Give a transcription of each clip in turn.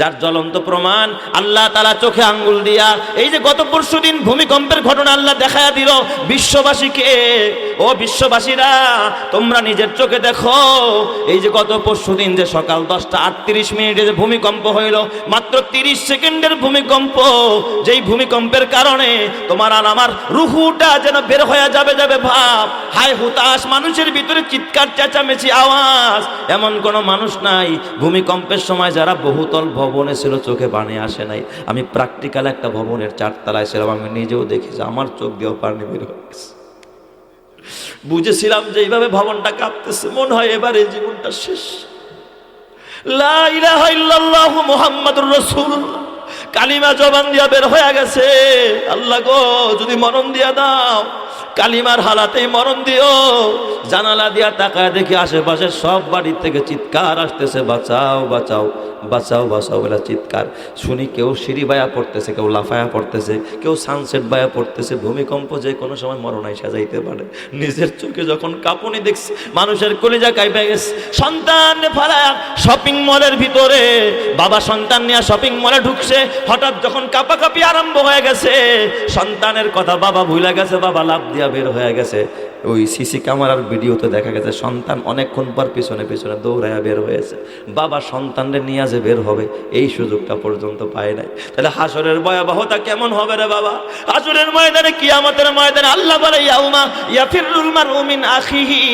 যার জ্বলন্ত প্রমাণ আল্লাহ তালা চোখে আঙ্গুল দিয়া, এই যে গত পরশু দিন ভূমিকম্পের ঘটনা আল্লাহ দেখায়া দিল, বিশ্ববাসীকে, ও বিশ্ববাসীরা, তোমরা নিজের চোখে দেখো, এই যে গত পরশু দিন যে সকাল দশটা আটত্রিশ মিনিটে যে ভূমিকম্প হইল, মাত্র তিরিশ সেকেন্ডের ভূমিকম্প, যেই ভূমিকম্পের কারণে তোমার আর আমার রুহুটা যেন বের হয়ে যাবে যাবে ভাব। হায় হুতাশ মানুষের ভিতরে চিৎকার, চেঁচামেচি, আওয়াজ, এমন কোনো মানুষ নাই। ভূমিকম্পের সময় যারা বহুতল ভবনে ছিল, চোখে পানি আসে নাই। আমি প্র্যাকটিক্যাল একটা ভবনের চারতলায় ছিলাম, আমি নিজেও দেখেছি আমার চোখ দিয়েও পানি বের হয়ে গেছে। বুঝেছিলাম যে এইভাবে ভবনটা কাঁপতেছে, মনে হয় এবার এই জীবনটা শেষ। কালিমা জবান দিয়া বের হয়ে গেছে। আল্লাহ গো, যদি মরণ দিয়া দাও কালিমার হালাতেই মরণ দিও। জানালা দিয়া তাকায় দেখি আশেপাশে সব বাড়ির থেকে চিৎকার আসতেছে, বাঁচাও বাঁচাও বাঁচাও বাঁচাও বলে চিৎকার। শুনি কেউ সিঁড়ি বায়া পড়তেছে, কেউ লাফায়া পড়তেছে, কেউ সানসেট বায়া পড়তেছে। ভূমিকম্প যে কোনো সময় মরণায় সাজাইতে পারে। নিজের চোখে যখন কাঁপুনি দেখছি, মানুষের কলিজা কাইপে গেছে। সন্তান ফালায়া শপিং মলের ভিতরে, বাবা সন্তান নিয়ে শপিং মলে ঢুকছে। হঠাৎ যখন কাপাকাপি আরম্ভ হয়ে গেছে, সন্তানের কথা বাবা ভুলে গেছে, বাবা লাভ দিয়া বের হয়ে গেছে। ওই সিসি ক্যামেরার ভিডিওতে দেখা গেছে, সন্তান অনেকক্ষণ পর পিছনে পিছনে দৌড়াইয়া বের হয়েছে। বাবা সন্তানরে নিয়ে যে বের হবে, এই সুযোগটা পর্যন্ত পায় নাই। তাহলে হাসরের ভয়াবহতা কেমন হবে রে বাবা? হাসরের ময়দানে, কিয়ামতের ময়দানে আল্লাহ বলে, ইয়াউমা ইয়াফিরুল মারুমিন আখিহি।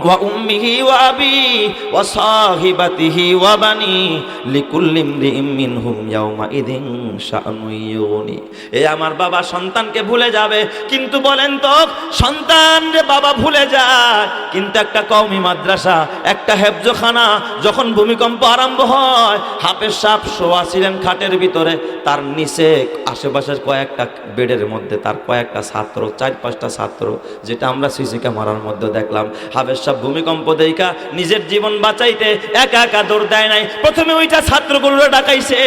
وأمه وأبيه وصاحبته وبنيه لكل امرئ منهم يومئذ شأن يغني এ আমার বাবা সন্তানকে ভুলে যাবে কিন্তু বলেন তো সন্তান রে বাবা ভুলে যায় কিন্তু একটা কওমি মাদ্রাসা একটা হেফজখানা যখন ভূমিকম্প আরম্ভ হয় হাফেজ সাপ শোয়া ছিলেন খাটের ভিতরে তার নিচে আশেপাশের কয়েকটা বেডের মধ্যে তার কয়েকটা ছাত্র চার পাঁচটা ছাত্র যেটা আমরা সিসি ক্যামেরার মধ্যে দেখলাম হাফেজ সাহেব ভূমিকম্প দেইকা নিজের জীবন বাঁচাইতে একা একা দৌড় দেয় নাই। প্রথমে ওইটা ছাত্রগুলোরে ডাকাইছে।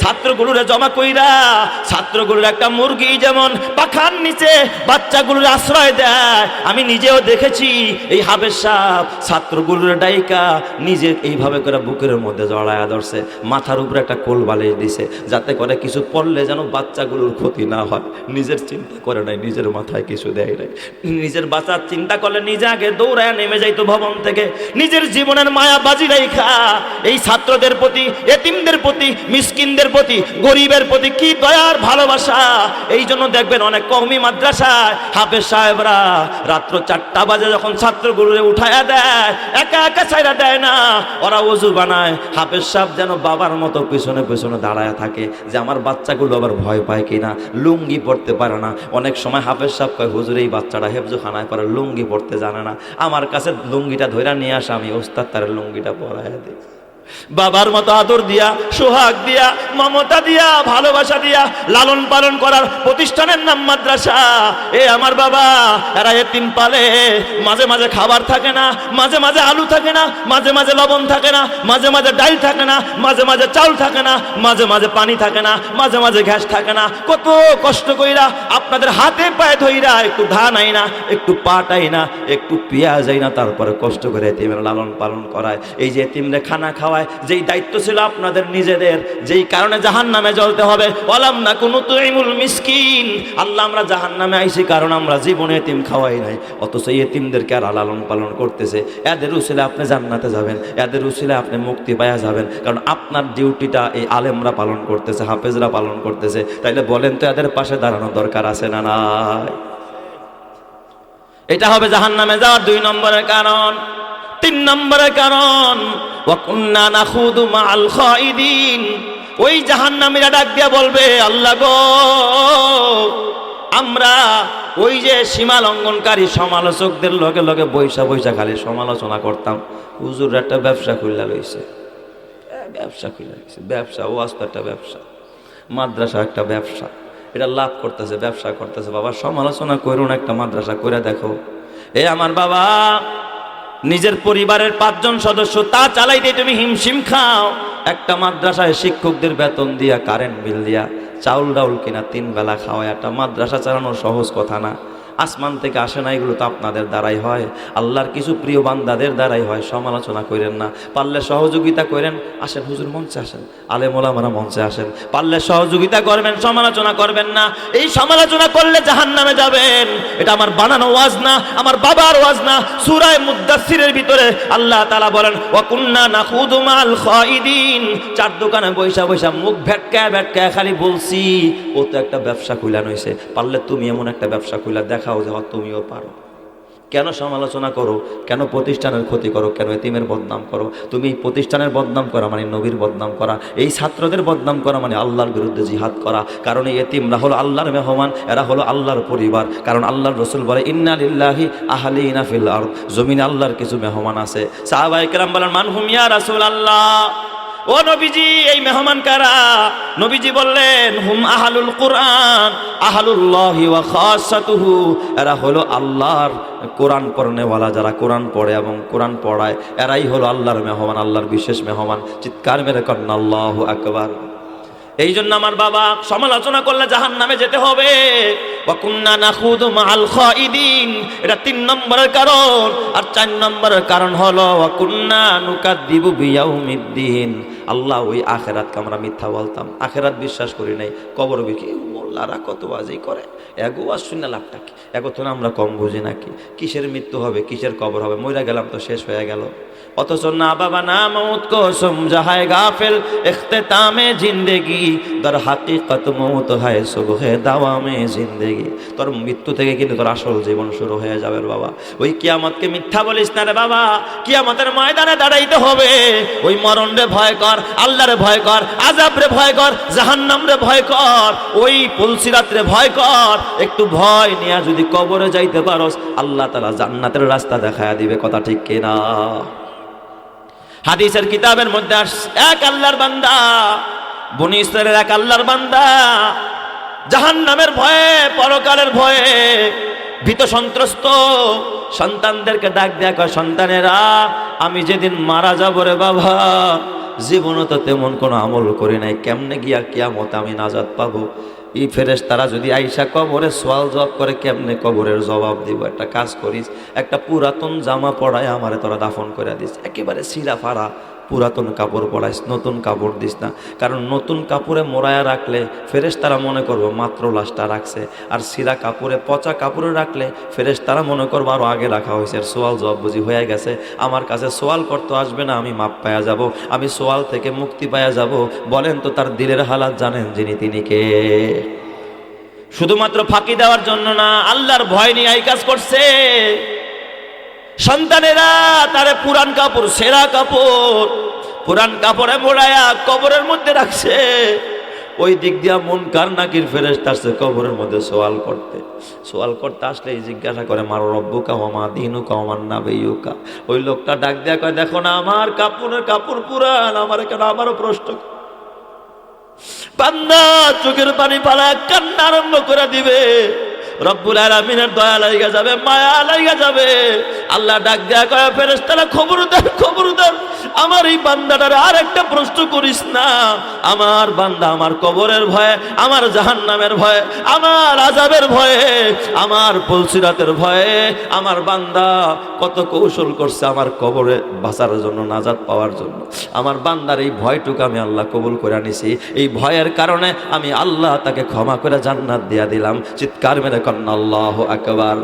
ছাত্রগুলোরে জমা কইরা ছাত্রগুলোর একটা মুরগি যেমন পাখার নিচে বাচ্চাগুলোর আশ্রয় দেয়। আমি নিজেও দেখেছি এই হাফেজ সাহেব ছাত্রগুলোর ডাইকা নিজে এইভাবে করে বুকের মধ্যে জড়ায়া ধরছে, মাথার উপরে একটা কোল বালিশ দিছে, যাতে করে কিছু পড়লে যেন বাচ্চাগুলোর ক্ষতি না হয়। নিজের চিন্তা করে নাই, নিজের মাথায় কিছু দেয় নাই। নিজের বাঁচার চিন্তা করলে নিজে আগে দৌড়ায় নেমে যাইতো ভবন থেকে। নিজের জীবনের মায়া বাজি রেখা এই ছাত্রদের প্রতি, এতিমদের প্রতি, মিসকিনদের প্রতি, গরিবের প্রতি কি দয়ার ভালোবাসা? এই জন্য দেখবেন অনেক কওমি মাদ্রাসায় হাফেজ সাহেবরা রাত্র চারটা বাজে যখন ছাত্রগুলোরে উঠায়া দেয়, একা একা ছাইরা দেয় না। ওরা ওজু বানায়, হাফেজ সাহেব যেন বাবার মতো পিছনে পিছনে দাঁড়ায় থাকে যে আমার বাচ্চাগুলো আবার ভয় পায় কিনা, লুঙ্গি পড়তে পারে না। অনেক সময় হাফেজ সাহেব কয়, হুজুর, এই বাচ্চাটা হেফজোখানায় পরে লুঙ্গি পড়তে জানে না। আমার কাছে লুঙ্গিটা ধইরা নিয়ে আসা আমি ওস্তাদ তার লুঙ্গিটা পরাইয়া দিই। বাবার মতো আদর দিয়া, সোহাগ দিয়া, মমতা দিয়া, ভালোবাসা দিয়া লালন পালন করার প্রতিষ্ঠানের নাম মাদ্রাসা। এ আমার বাবা, এরা এতিম পালে, মাঝে মাঝে খাবার থাকে না, মাঝে মাঝে আলু থাকে না, মাঝে মাঝে লবণ থাকে না, মাঝে মাঝে ডাল থাকে না, মাঝে মাঝে চাউল থাকে না, মাঝে মাঝে পানি থাকে না, মাঝে মাঝে গ্যাস থাকে না। কত কষ্ট কইরা আপনাদের হাতে পায়ে ধইরা একটু ধান আই না, একটু পাটাই না, একটু পেঁয়াজ আই না, তারপরে কষ্ট করে এতিমের লালন পালন করায়। এই যে এতিমরে খানা খাওয়ায় যেই দায়িত্ব ছিল আপনাদের নিজেদের, যেই কারণে জাহান নামে জ্বলতে হবে। বলাম না কোনো তুইমুল মিসকিন। আল্লাহ আমরা জাহান নামে আইসি কারণ আমরা জীবনে এতিম খাওয়াই নাই। অথচ এতিমদেরকে আর লালন পালন করতেছে। এদের উসিলে আপনি জান্নাতে যাবেন, এদের উসিলে আপনি মুক্তি পাওয়া যাবেন। কারণ আপনার ডিউটিটা এই আলেমরা পালন করতেছে, হাফেজরা পালন করতেছে। তাইলে বলেন তো এদের পাশে দাঁড়ানো দরকার আছে না নাই? এটা হবে জাহান নামে যাওয়ার দুই নম্বরের কারণ। তিন নম্বরের কারণ ওয়াকুন্না নাখুদু মাল খাইদিন। ওই জাহান্নামীরা ডাক দিয়া বলবে আল্লাহ গো আমরা ওই যে সীমা লঙ্ঘনকারী সমালোচকদের লগে লগে বৈশা বৈশা খালি সমালোচনা করতাম। হুজুর একটা ব্যবসা খুললা এ, ব্যবসা খুলে লইছে ব্যবসা ও আস্ত একটা ব্যবসা মাদ্রাসা একটা ব্যবসা। এটা লাভ করতেছে ব্যবসা করতেছে। বাবা সমালোচনা করুন একটা মাদ্রাসা করে দেখো। এ আমার বাবা নিজের পরিবারের পাঁচজন সদস্য, তা চালাইতে তুমি হিমশিম খাও। একটা মাদ্রাসায় শিক্ষকদের বেতন দিয়া কারেন্ট বিল দিয়া চাউল ডাউল কিনা তিন বেলা খাওয়া একটা মাদ্রাসা চালানো সহজ কথা না। আসমান থেকে আসে না, এগুলো তো আপনাদের দ্বারাই হয়। আল্লাহর কিছু প্রিয় বান্দাদের দ্বারাই হয়, সমালোচনা করেন না। পারলে সহযোগিতা করেন, আসেন, হুজুর মঞ্চে আসেন, আলেম ওলামারা মঞ্চে আসেন। পারলে সহযোগিতা করবেন, সমালোচনা করবেন না। এই সমালোচনা করলে জাহান নামে যাবেন। এটা আমার বানানো ওয়াজ না, আমার বাবার ওয়াজ না। সুরায় মুদাসসিরের ভিতরে আল্লাহ তালা বলেন, ওয়াকুন্না নাখুদু মাল খাইদিন। চার দোকানে বৈশা বৈশা মুখ ভেটকা ভেটকা খালি বলছি, ও তো একটা ব্যবসা খুলা নইছে। পারলে তুমি এমন একটা ব্যবসা খুলা দেখাও যে হ, তুমিও পারো। কেন সমালোচনা করো? কেন প্রতিষ্ঠানের ক্ষতি করো? কেন এতিমের বদনাম করো? তুমি এই প্রতিষ্ঠানের বদনাম করা মানে নবীর বদনাম করা। এই ছাত্রদের বদনাম করা মানে আল্লাহর বিরুদ্ধে জিহাদ করা। কারণ এই এতিমরা হলো আল্লাহর মেহমান এরা হলো আল্লাহর পরিবার। কারণ আল্লাহর রসুল বলে ইন্না লিল্লাহি আহলি ইনাফিল আর জমিনে আল্লাহর কিছু মেহমান আছে। সাহাবাই কেরাম বলেন মানহুম ইয়া রাসূল আল্লাহ ও নবীজি, এই মেহমান কারা? নবীজি বললেন, হুম আহালুল কোরআন, আহালুল্লাহি এরা হলো আল্লাহর কোরআন পড়নেওয়ালা যারা কোরআন পড়ে এবং কোরআন পড়ায়। এরাই হলো আল্লাহর মেহমান, আল্লাহর বিশেষ মেহমান। চিৎকার মেরে করেন আল্লাহু আকবার। এই জন্য আমার বাবা সমালোচনা করলে জাহান নামে যেতে হবে। এটা তিন নম্বরের কারণ। আর চার নম্বরের কারণ হলো ওয়াকুন্না নুকাদ্দিবু বিয়াউমিদ্দিন। আল্লাহ ওই আখেরাতকে আমরা মিথ্যা বলতাম। আখেরাত বিশ্বাস করি নাই, কবর বিকি মোল্লারা কত বাজেই করে। এগো, আর শূন্য লাভটা কি? এগো তো আমরা কম বুঝি নাকি? কিসের মৃত্যু হবে, কিসের কবর হবে? মইরা গেলাম তো শেষ হয়ে গেল। অথচ না বাবা, না মৌত কো সমঝায় গাফেল, ইখতিতামে জিন্দেগি। দর হাকিকত মৌত হয় সুবহে দাওয়ামে জিন্দেগি। তোর মৃত্যু থেকে কিন্তু তোর আসল জীবন শুরু হয়ে যাবে বাবা। ওই কিয়ামতকে মিথ্যা বলিস না রে বাবা। কিয়ামতের ময়দানে দাঁড়াইতে হবে। ওই মরণ রে ভয় কর, আল্লাহরে ভয় কর আজাব রে ভয় কর, জাহান্নাম রে ভয় কর, ওই পুলসিরাত রে ভয় কর। একটু ভয় নিয়ে যদি কবরে যাইতে পারস, আল্লাহ তালা জান্নাতের রাস্তা দেখায় দিবে, কথা ঠিক কিনা? হাদিসের কিতাবের মধ্যে এক আল্লাহর বান্দা, বনি ইসরায়েলের এক আল্লাহর বান্দা জাহান নামের ভয়ে, পরকালের ভয়ে ভীত সন্ত্রস্ত। সন্তানদেরকে ডাক কয়, সন্তানেরা, আমি যেদিন মারা যাব রে বাবা, জীবনে তো তেমন কোনো আমল করি নাই। কেমনে গিয়া কিয়ামত আমি নাজাদ পাবো? এই ফেরেস তারা যদি আইসা কবরে সোয়াল জবাব করে, কেমনে কবরের জবাব দিব? একটা কাজ করিস, একটা পুরাতন জামা পড়ায় আমারে তোরা দাফন করে দিস। একেবারে সিরা ফাড়া পুরাতন কাপড় পরাইস, নতুন কাপড় দিস না। কারণ নতুন কাপড়ে মোড়ায়া রাখলে ফেরেস তারা মনে করব মাত্র লাশটা রাখছে। আর সিরা কাপড়ে, পচা কাপড়ে রাখলে ফেরেস তারা মনে করব আরও আগে রাখা হয়েছে। আর সোয়াল জবাব বুঝি হয়ে গেছে, আমার কাছে সোয়াল করতে আসবে না, আমি মাপ পায়া যাব। আমি সোয়াল থেকে মুক্তি পায়া যাব। বলেন তো তার দিলের হালাত জানেন যিনি তিনি কে। শুধুমাত্র ফাঁকি দেওয়ার জন্য না, আল্লাহর ভয় নিয়ে এই কাজ করছে। সন্তানেরা, তারে পুরান কাপড়, সেরা কাপড়। পুরান কাপড়ে মোড়ায়া কবরের মধ্যে রাখছে। ওই দিক দিয়া মন কার নাকির ফেরেস্ত আসছে কবরের মধ্যে সোয়াল করতে। সোয়াল করতে আসলে এই জিজ্ঞাসা করে, মারো রব্বু কা মামা দিনু কা আমার না বেইউকা ওই লোকটা ডাক দেয়া কয়, দেখো না, আমার কাপড়ের কাপড় পুরান, আমার কেন আমারও প্রশ্ন বান্দা চোখের পানি পালা কান্না আরম্ভ করে দিবে। রব্বুল আলামিনের দয়া লাইগা যাবে, মায়া লাইগা যাবে। আল্লাহ ডাক দেয়া কয়, ফেরেশতারা খবরদার খবরদার আমার এই বান্দাটার আর একটা প্রশ্ন করিস না। আমার বান্দা আমার কবরের ভয়ে, আমার জাহান্নামের ভয়ে, আমার আজাবের ভয়ে, আমার পলসিরাতের ভয়ে, আমার বান্দা কত কৌশল করছে আমার কবরে বাঁচার জন্য, নাজাত পাওয়ার জন্য। আমার বান্দার এই ভয়টুকু আমি আল্লাহ কবুল করে আনিছি। এই ভয়ের কারণে আমি আল্লাহ তাকে ক্ষমা করে জান্নাত দিয়া দিলাম। চিৎকার মেরে আকবার।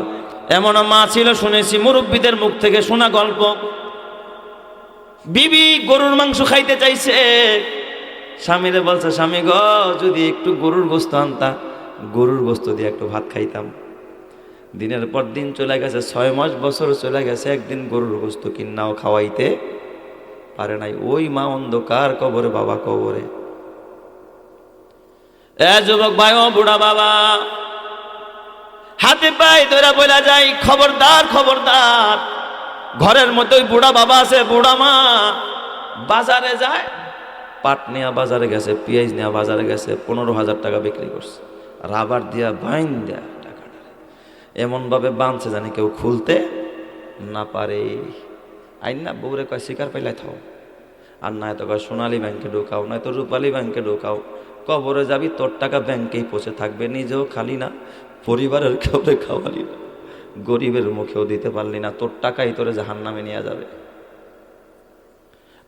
এমন মা ছিল, শুনেছি, মুরব্বীদের মুখ থেকে শোনা গল্প। বিবি গরুর মাংস খাইতে চাইছে। স্বামীরে বলছে, স্বামী গ, যদি একটু গরুর গোস্ত আনতা, গরুর গোস্ত দিয়ে একটু ভাত খাইতাম। দিনের পর দিন চলে গেছে, ছয় মাস বছর চলে গেছে, একদিন গরুর গোস্ত কিন্নাও খাওয়াইতে পারে নাই। ওই মা অন্ধকার কবরে, বাবা কবরে। এ যুবক ভাই, ও বুড়া বাবা হাতে পায়ে ধরে বলা যায় খবরদার খবরদার। ঘরের মতোই বুড়া বাবা আছে, বুড়া মা। বাজারে যায়, পাট নেওয়া বাজারে গেছে, পেঁয়াজ নেওয়া বাজারে গেছে, পনেরো হাজার টাকা বিক্রি করছে। রাবার দিয়া বাইন দেয়া টাকাটা এমনভাবে বাঁধছে জানি কেউ খুলতে না পারে। আইন না, বউরে কয়, শিকার পাইলাই থাও। আর নয় তো কয়, সোনালী ব্যাংকে ঢোকাও নয় তো রূপালী ব্যাংকে ঢোকাও। কবরে যাবি, তোর টাকা ব্যাংকেই পচে থাকবে, নিজেও খালি না। পরিবারের কেউ খাওয়ালি না, গরিবের মুখেও দিতে পারলি না, তোর টাকাই তোরে জাহান নামে নিয়ে যাবে।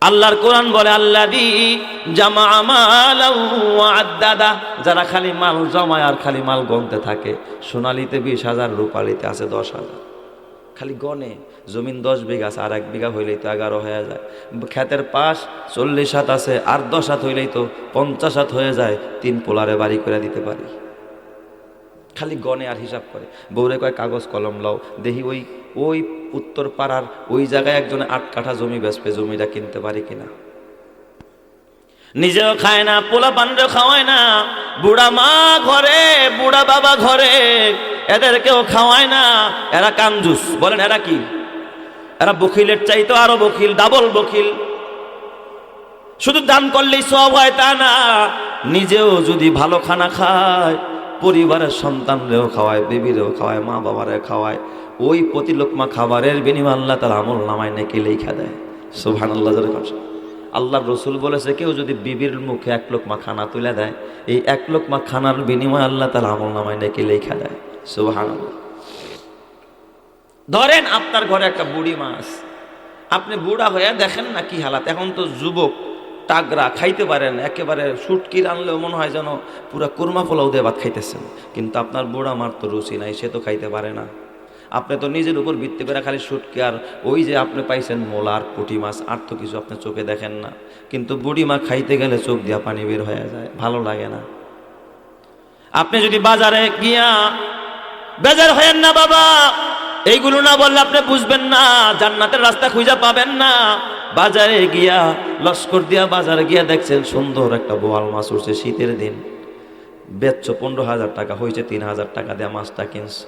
আল্লাহর কোরআন বলে আল্লাহ দি জামা দাদা যারা খালি মাল জমায় আর খালি মাল গনতে থাকে, সোনালিতে বিশ হাজার, রূপালিতে আছে দশ হাজার। খালি গনে, জমিন দশ বিঘা আছে, আর এক বিঘা হইলেই তো এগারো হয়ে যায়। ক্ষেতের পাশ চল্লিশ হাত আছে, আর দশ হাত হইলেই তো পঞ্চাশ হাত হয়ে যায়, তিন পোলারে বাড়ি করে দিতে পারি। খালি গনে আর হিসাব করে। বউরে কয়, কাগজ, কলম লও। দেখি ওই ওই উত্তর পাড়ার ওই জায়গায় একজনে আট কাঠা জমি বেচবে, জমিটা কিনতে পারি কিনা? নিজেও খায় না, পোলা পান্ডেও খাওয়ায় না। বুড়া মা ঘরে, বুড়া বাবা ঘরে, এদেরকেও খাওয়ায় না। এরা কাঞ্জুস বলেন, এরা কি? এরা বকিলের চাইতো আরও বকিল ডাবল বকিল শুধু দান করলেই সব হয় তা না। নিজেও যদি ভালো খানা খায় পরিবারের সন্তানরেও খাওয়ায়, বেবিরেও খাওয়ায়, মা বাবারে খাওয়ায়। ওই প্রতি লোকমা খাবারের বিনিময় আল্লাহ তার আমল নামায় নেকে লেখা দেয়। সুবহান আল্লাহ আল্লাহ রসুল বলেছে, কেউ যদি বিবির মুখে এক লোকমা খানা তুলে দেয়, এই এক লোকমা খানার বিনিময় আল্লাহ তার আমল নামায় নেকে লেখা দেয়। সুবহান ধরেন আপনার ঘরে একটা বুড়ি মাছ আপনি বুড়া হয়ে দেখেন না কি হালাত। এখন তো যুবক টাগরা খাইতে পারেন, একেবারে সুটকির আনলেও মনে হয় যেন পুরা কুরমা পোলাও দিয়ে ভাত খাইতেছেন। কিন্তু আপনার বুড়া মার তো রুচি নাই, সে তো খাইতে পারে না। আপনি তো নিজের উপর ভিত্তি করে খালি সুটকি আর ওই যে আপনি পাইছেন মোলার পুঁটি মাছ, আর তো কিছু আপনি চোখে দেখেন না। কিন্তু বুড়ি মা খাইতে গেলে চোখ দিয়া পানি বের হয়ে যায়, ভালো লাগে না। আপনি যদি বাজারে গিয়া বেজার হয়েন না বাবা, এইগুলো না বললে আপনি বুঝবেন না, জান্নাতের রাস্তা খুঁজে পাবেন না। বাজারে গিয়া, লস্কর দিয়া বাজারে গিয়া দেখছেন সুন্দর একটা বোয়াল মাছ উঠছে শীতের দিন। বেচছো পনেরো হাজার টাকা, হয়েছে তিন হাজার টাকা দেয়া মাছটা কিনছো।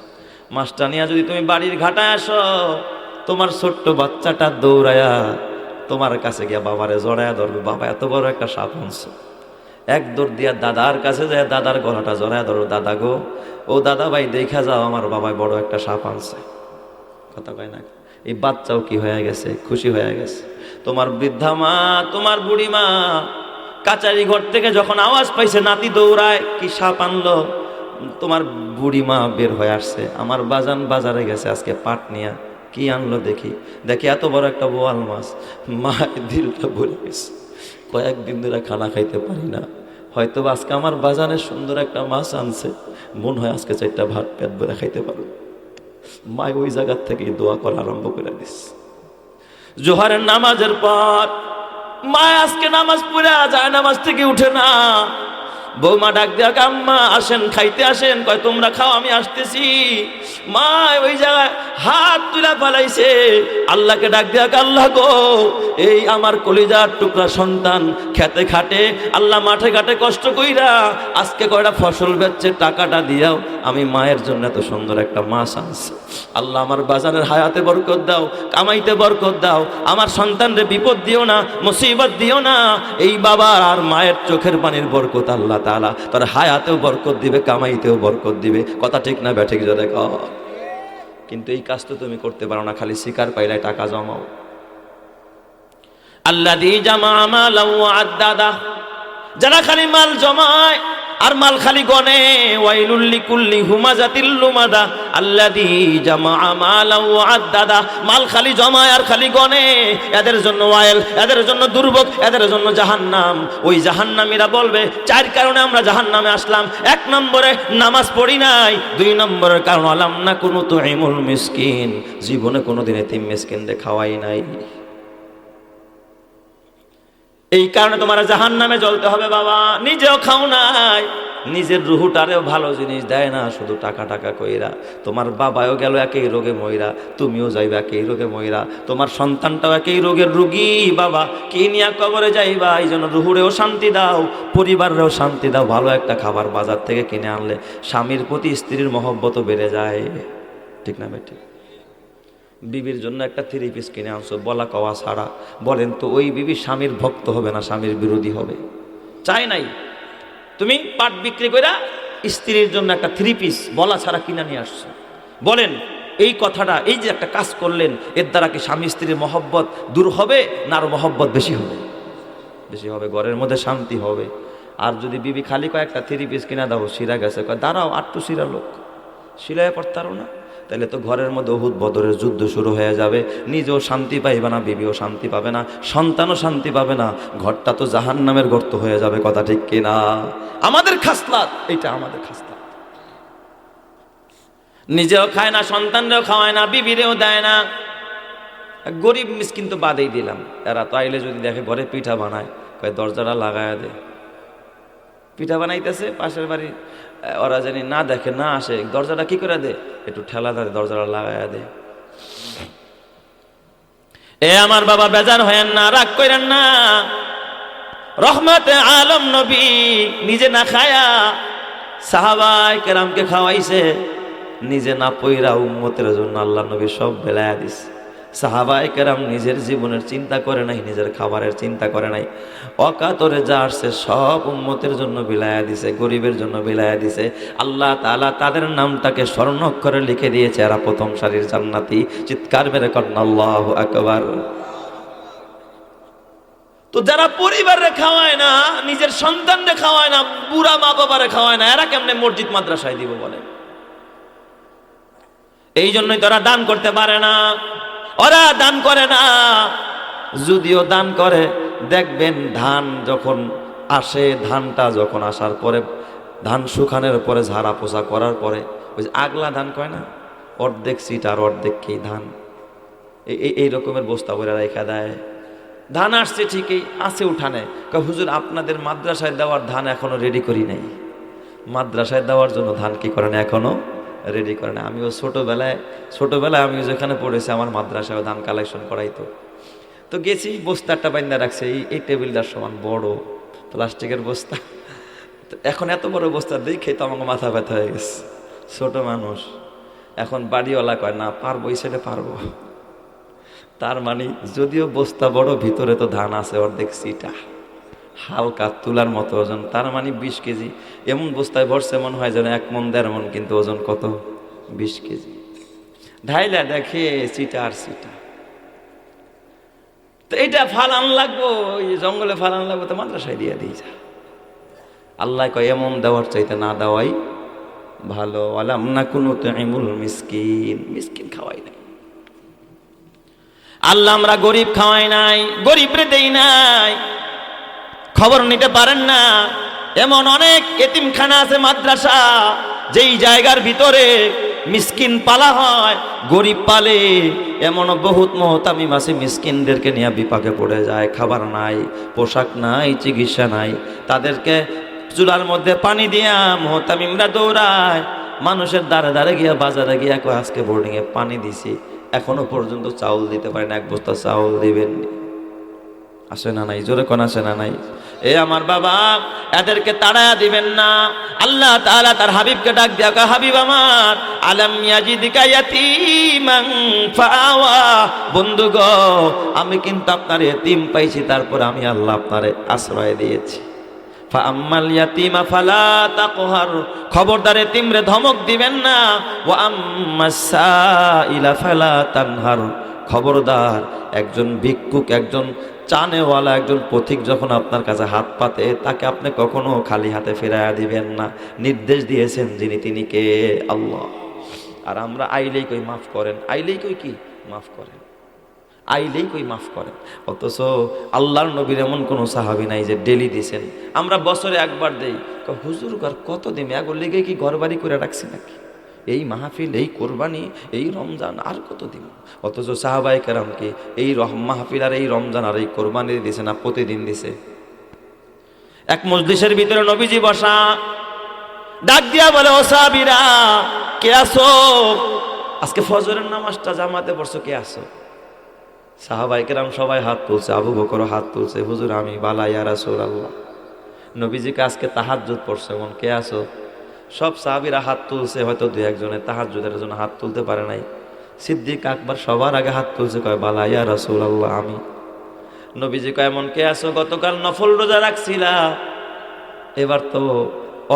মাছটা নিয়ে যদি তুমি বাড়ির ঘাটায় আসো, তোমার ছোট্ট বাচ্চাটা দৌড়ায়া তোমার কাছে গিয়া বাবারে জড়ায়া ধরবে। বাবা এত বড় একটা সাপ আনছো। এক দৌড় দিয়া দাদার কাছে যায়, দাদার গলাটা জড়ায় ধরো, দাদা গো, ও দাদা ভাই দেখা যাও, আমার বাবাই বড় একটা সাপ আনছে। কথা কয় না? এই বাচ্চাও কি হয়ে গেছে? খুশি হয়ে গেছে। তোমার বৃদ্ধা মা, তোমার বুড়ি মা, কাচারি ঘর থেকে যখন আওয়াজ পাইছে, নাতি দৌড়ায়, কি সাপ আনলো? তোমার বুড়ি মা বের হয়ে আসছে। আমার বাজান বাজারে গেছে আজকে পাট নিয়া। কি আনলো দেখি? দেখি এত বড় একটা বোয়াল মাছ। মা দিলটা ভরে গেছে। কয়েকদিন ধরে খানা খাইতে পারি না। হয়তো আজকে আমার বাজারে সুন্দর একটা মাছ আনছে। মন হয় আজকে চারটা ভাত পেট ভরে খাইতে পারো মায় ওই জায়গার থেকে দোয়া করা আরম্ভ করে দিস। জোহারের নামাজের পর, মায় আজকে নামাজ পড়ে যায়, নামাজ থেকে উঠে না। বৌমা ডাক দেয়া, আম্মা, আসেন, খাইতে আসেন। কয়, তোমরা খাও, আমি আসতেছি। মা ওই জায়গায় হাত তুলে পালাইছে আল্লাহকে ডাক দেয়া, আল্লাহ গো, এই আমার কলিজার টুকরা সন্তান খেতে খাটে। আল্লাহ মাঠে ঘাটে কষ্ট কইরা আজকে কয়টা ফসল বেচছে, টাকাটা দিয়াও। আমি মায়ের জন্য এত সুন্দর একটা মাছ আনছি। আল্লাহ আমার বাজারের হায়াতে বরকত দাও, কামাইতে বরকত দাও। আমার সন্তানরে বিপদ দিও না, মুসিবত দিও না। এই বাবা আর মায়ের চোখের পানির বরকত আল্লাহ তাআলা, তার হায়াতেও বরকত দিবে, কামাইতেও বরকত দিবে। কথা ঠিক না ব্যাঠিক, জোরে কিন্তু এই কাজ তো তুমি করতে পারো না, খালি শিকার পাইলে টাকা জমাও। আল্লাহ দি জামা মাল আদাদা যারা খালি মাল জমায় আর মাল খালি গনে ওয়াইলুল্লি কুল্লি হুমাজাতিল লুমাদা আল্লাদি জামা মালাউ আদাদা মাল খালি জমায় আর খালি গনে এদের জন্য ওয়াইল, এদের জন্য দুর্ভোগ, এদের জন্য জাহান্নাম। ওই জাহান্নামীরা বলবে, চার কারণে আমরা জাহান্নামে আসলাম। এক নম্বরে নামাজ পড়ি নাই, দুই নম্বরের কারণ আলাম না কোনো তো মিসকিন। জীবনে কোনোদিন এতিম মিসকিনদের খাওয়াই নাই। এই কারণে তোমার জাহান নামে জ্বলতে হবে বাবা। নিজেও খাও নাই। নিজের রুহুটারেও ভালো জিনিস দেয় না, শুধু টাকা টাকা কইরা। তোমার বাবাও গেল একই রোগে ময়রা তুমিও যাইবা একই রোগে ময়রা তোমার সন্তানটাও একই রোগের রুগী, বাবা। কি নিয়ে কবরে যাইবা? এই জন্য রুহুরেও শান্তি দাও পরিবারেও শান্তি দাও, ভালো একটা খাবার বাজার থেকে কিনে আনলে স্বামীর প্রতি স্ত্রীর মহব্বতও বেড়ে যায়। ঠিক না বেটি বিবির জন্য একটা থ্রি পিস কিনে আনছো, বলা কওয়া ছাড়া। বলেন তো, ওই বিবি স্বামীর ভক্ত হবে না, স্বামীর বিরোধী হবে। চাই নাই। তুমি পাট বিক্রি করে স্ত্রীর জন্য একটা থ্রি পিস বলা ছাড়া কিনে নিয়ে আসছো। বলেন, এই কথাটা, এই যে একটা কাজ করলেন, এর দ্বারা কি স্বামী স্ত্রীর মহব্বত দূর হবে না আর মহব্বত বেশি হবে? বেশি হবে, ঘরের মধ্যে শান্তি হবে। আর যদি বিবি খালি কয়েকটা থ্রি পিস কিনা দাও, শিরা গেছে, কয়, দাঁড়াও, আটটু শিরা লোক। শিরায় পড়তারও না। তাহলে তো ঘরের মধ্যে অহুদ বদরের যুদ্ধ শুরু হয়ে যাবে। নিজেও শান্তি পাইবে না, বিবিও শান্তি পাবে না, সন্তানও শান্তি পাবে না। ঘরটা তো জাহান নামের গর্ত হয়ে যাবে, কথা ঠিক কিনা? আমাদের খাসলাত এটা আমাদের খাসলাত। নিজেও খায় না, সন্তানরাও খাওয়ায় না, বিবিরেও দেয় না। গরিব মিসকিন তো বাদেই দিলাম। এরা তো আইলে যদি দেখে ঘরে পিঠা বানায়, কয় দরজাটা লাগায়া দে। পিঠা বানাইতেছে, পাশের বাড়ি ওরা জানি না দেখে, না আসে। দরজাটা কি করে দে? একটু ঠেলা ধরে দরজাটা লাগায়া দে। এ আমার বাবা বেজার হয়েন না, রাগ করেন না। রহমতে আলম নবী নিজে না খায়া সাহাবাই কেরামকে খাওয়াইছে, নিজে না পইরা উম্মতের জন্য আল্লাহ নবী সব বেলায়া দিছে। সাহাবাই কেরাম নিজের জীবনের চিন্তা করে নাই, নিজের খাবারের চিন্তা করে নাই। অকাতরে যা আসছে সব উম্মতের জন্য বিলায়া দিছে, গরিবের জন্য বিলায়া দিছে। আল্লাহ তাআলা তাদের নামটাকে স্বর্ণক্ষরে লিখে দিয়েছে, এরা প্রথম সারির জান্নাতি। চিৎকার মেরে করেন, আল্লাহ আকবার। তো যারা পরিবারে খাওয়ায় না, নিজের সন্তানরে খাওয়ায় না, বুড়া মা বাবারে খাওয়ায় না, এরা কেমনে মসজিদ মাদ্রাসায় দিব বলে? এই জন্যই তারা দান করতে পারে না। ওরা দান করে না। যদিও দান করে, দেখবেন ধান যখন আসে, ধানটা যখন আসার পরে, ধান শুকানোর পরে, ঝাড়া পোষা করার পরে, ওই যে আগলা ধান কয় না? অর্ধেক সিট আর অর্ধেক কি ধান? এই- রকমের বস্তা করে রেখা দেয়। ধান আসছে ঠিকই, আছে উঠানে। হুজুর, আপনাদের মাদ্রাসায় দেওয়ার ধান এখনও রেডি করি নাই। মাদ্রাসায় দেওয়ার জন্য ধান কি করেন এখনও? রেডি করে না আমিও ছোটোবেলায় ছোটোবেলায় আমি যেখানে পড়েছি, আমার মাদ্রাসায় ধান কালেকশন করাইতো। তো গেছি, বস্তাটা বাইন্দা রাখছে। এই এই টেবিলটার সমান বড়, প্লাস্টিকের বস্তা। এখন এত বড় বস্তা দেখে তো আমাকে মাথা ব্যথা হয়ে গেছে। ছোট মানুষ। এখন বাড়িওয়ালা কয়, না, পারব, এই ছেলে পারব। তার মানে যদিও বস্তা বড়, ভিতরে তো ধান আছে, অর্ধেক সিটা। হালকা তুলার মতো ওজন, তার মানে বিশ কেজি। এমন বস্তায় ভরছে মনে হয় যেন এক মন, দেড় মন, কিন্তু ওজন কত? বিশ কেজি। ঢাইলা দেখে সিটা আর সিটা। তো এটা ফালান লাগবো এই জঙ্গলে ফালান লাগবো, তো মাদ্রাসায় দিয়ে দিই যা। আল্লাহ কয়, এমন দেওয়ার চাইতে না দেওয়াই ভালো। আলাম না কোনো তেমুল মিসকিন। মিসকিন খাওয়াই নাই। আল্লাহ আমরা গরিব খাওয়াই নাই, গরিবরে দেই নাই। খবর নিতে পারেন না। এমন অনেক এতিমখানা আছে মাদ্রাসা, যেই জায়গার ভিতরে মিসকিন পালা হয়, গরিব পালে। এমন বহুত মহতামিম আছে, মিসকিনদেরকে নিয়ে বিপাকে পড়ে যায়, খাবার নাই, পোশাক নাই, চিকিৎসা নাই। তাদেরকে চুলার মধ্যে পানি দিয়া মহতামিমরা দৌড়ায়। মানুষের দ্বারে দ্বারে গিয়া, বাজারে গিয়া আজকে বোর্ডিংয়ে পানি দিছি, এখনও পর্যন্ত চাউল দিতে পারেন এক বস্তা চাউল দিবেন। আসে না নাই? জোরে কোন আসে না নাই? এ আমার বাবা এদেরকে তাড়ায়া দিবেন না। আল্লাহ তাআলা তার হাবিবকে ডাক দিয়া কয়, হাবিব আমার আলাম ইয়াজিদিকা ইয়াতীমান ফাওয়া বন্ধু গো আমি কিন্তু আপনার এতিম পাইছি তারপর আমি আল্লাহ আপনারে আশ্রয় দিয়েছি। ফাআম্মাল ইয়াতীমা ফালা তাকহার। খবরদার এতিমরে ধমক দিবেন না। ওয়া আম্মাস সাইলা ফালা তানহার। খবরদার একজন ভিক্ষুক একজন চানেওয়ালা একজন পথিক যখন আপনার কাছে হাত পাতে, তাকে আপনি কখনো খালি হাতে ফেরাইয়া দিবেন না। নির্দেশ দিয়েছেন যিনি, তিনি কে? আল্লাহ। আর আমরা আইলেই কই মাফ করেন। আইলেই কই কি? মাফ করেন। আইলেই কই মাফ করেন। অথচ আল্লাহর নবীর এমন কোনো সাহাবি নাই যে ডেলি দিছেন। আমরা বছরে একবার দেই। হুজুর, ঘর কত দিন এগো লেগে কি ঘর বাড়ি করে রাখছি নাকি? এই মাহফিল, এই কোরবানি, এই রমজান আর কত দিন অথচ সাহাবাই কেরামকে এই মাহফিল আর এই রমজান আর এই কোরবানি দিছে না প্রতিদিন দিছে? এক মজলিসের ভিতরে নবীজি বসা, ডাক দিয়া বলে, ও সাহাবীরা, কে আসো আজকে ফজরের নামাজটা জামাতে পড়ছো, কে আসো সাহাবাই কেরাম সবাই হাত তুলছে, আবু বকর হাত তুলছে, হুজুর, আমি বালা, ইয়া রাসূল আল্লাহ নবীজিকে আজকে তাহাজ্জুদ পড়ছে এমন কে আসো সব সাহাবিরা হাত তুলছে, হয়তো দুই একজনে তাহাজ্জুদের জন্য হাত তুলতে পারে নাই। সিদ্দিক আকবর সবার আগে হাত তুলছে, কয়, বালা, ইয়া রাসূল আল্লাহ আমি। নবীজি কয়, এমন কে আসো গতকাল নফল রোজা রাখছিলা। এবার তো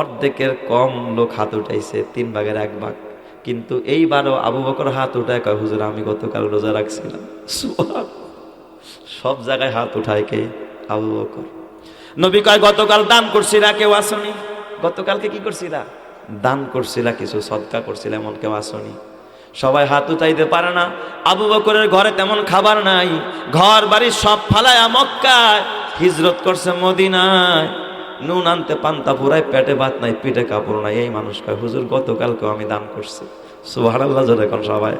অর্ধেকের কম লোক হাত উঠাইছে, তিন ভাগের এক ভাগ। কিন্তু এইবারও আবু বকর হাত উঠায়, কয়, হুজুর, আমি গতকাল রোজা রাখছিলাম। সব জায়গায় হাত উঠায় কে? আবু বকর। নবী কয়, গতকাল দান করছিলা, কেউ আসনি? গতকালকে কি করছিলা? দান করছিলা, কিছু সদকা করছিলা, এমন কেউ আসনি। সবাই হাত উঠাইতে পারে না। আবু বকরের ঘরে তেমন খাবার নাই। ঘর বাড়ি সব ফালায়া মক্কায়। হিজরত করছে মদিনায়। নুন আনতে পান্তা পুরায় পেটে ভাত নাই, পিঠে কাপড় নাই। এই মানুষকে হুজুর গতকালকে আমি দান করছি। সুহার আল্লাহ এখন সবাই।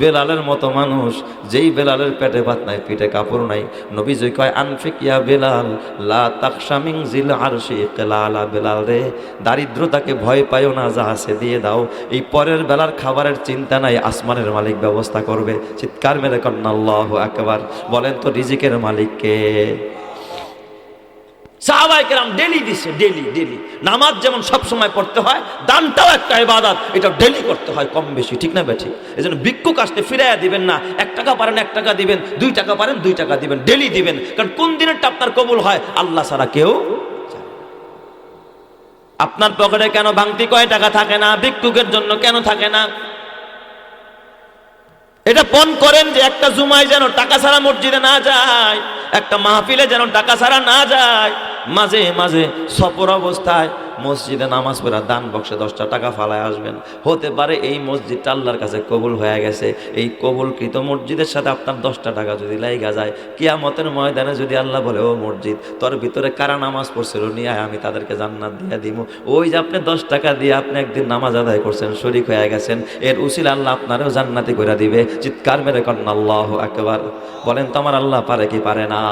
বেলালের মতো মানুষ, যেই বেলালের পেটে ভাত নাই পিঠে কাপড় নাই। নবী জয় কয়, আনফিক ইয়া বেলাল, লা তাকশামিং জিল আরশি কেলালা বেলাল রে। দারিদ্রতাকে ভয় পাইও না, যা আছে দিয়ে দাও। এই পরের বেলার খাবারের চিন্তা নাই, আসমানের মালিক ব্যবস্থা করবে। চিৎকার মেরে কন্যা আল্লাহ একবার বলেন তো, রিজিকের মালিককে সাহাবাই কেরাম ডেলি দিছে, ডেলি ডেলি। নামাজ যেমন সব সময় পড়তে হয়, দানটাও একটা ইবাদত এটা ডেলি করতে হয় কম বেশি, ঠিক না বেঠি? এই জন্য ভিক্ষুক আসতে ফিরাইয়া দিবেন না, এক টাকা পারেন, এক টাকা দিবেন, দুই টাকা পারেন, দুই টাকা দিবেন, ডেলি দিবেন। কারণ কোন দিনেরটা আপনার কবুল হয়, আল্লাহ ছাড়া কেউ আপনার পকেটে কেন ভাঙতি কয় টাকা থাকে না, ভিক্ষুকের জন্য কেন থাকে না? এটা পণ করেন যে একটা জুমায় যেন টাকা ছাড়া মসজিদে না যায়, একটা মাহফিলে যেন টাকা ছাড়া না যায়। মাঝে মাঝে সফর অবস্থায় মসজিদে নামাজ পড়া, দান বক্সে দশটা টাকা ফালায় আসবেন। হতে পারে এই মসজিদটা আল্লাহর কাছে কবুল হয়ে গেছে। এই কবুলকৃত মসজিদের সাথে আপনার দশটা টাকা যদি লাইগা যায়, কিয়ামতের ময়দানে যদি আল্লাহ বলে, ও মসজিদ, তোর ভিতরে কারা নামাজ পড়ছিল? নিয়ে আমি তাদেরকে জান্নাত দিয়ে দিব। ওই যে আপনি দশ টাকা দিয়ে আপনি একদিন নামাজ আদায় করছেন, শরিক হয়ে গেছেন, এর উসিল আল্লাহ আপনারও জান্নাতি করে দিবে। চিৎকার মেরে কন্যা আল্লাহ একবার বলেন তো আমার আল্লাহ পারে কি পারে না?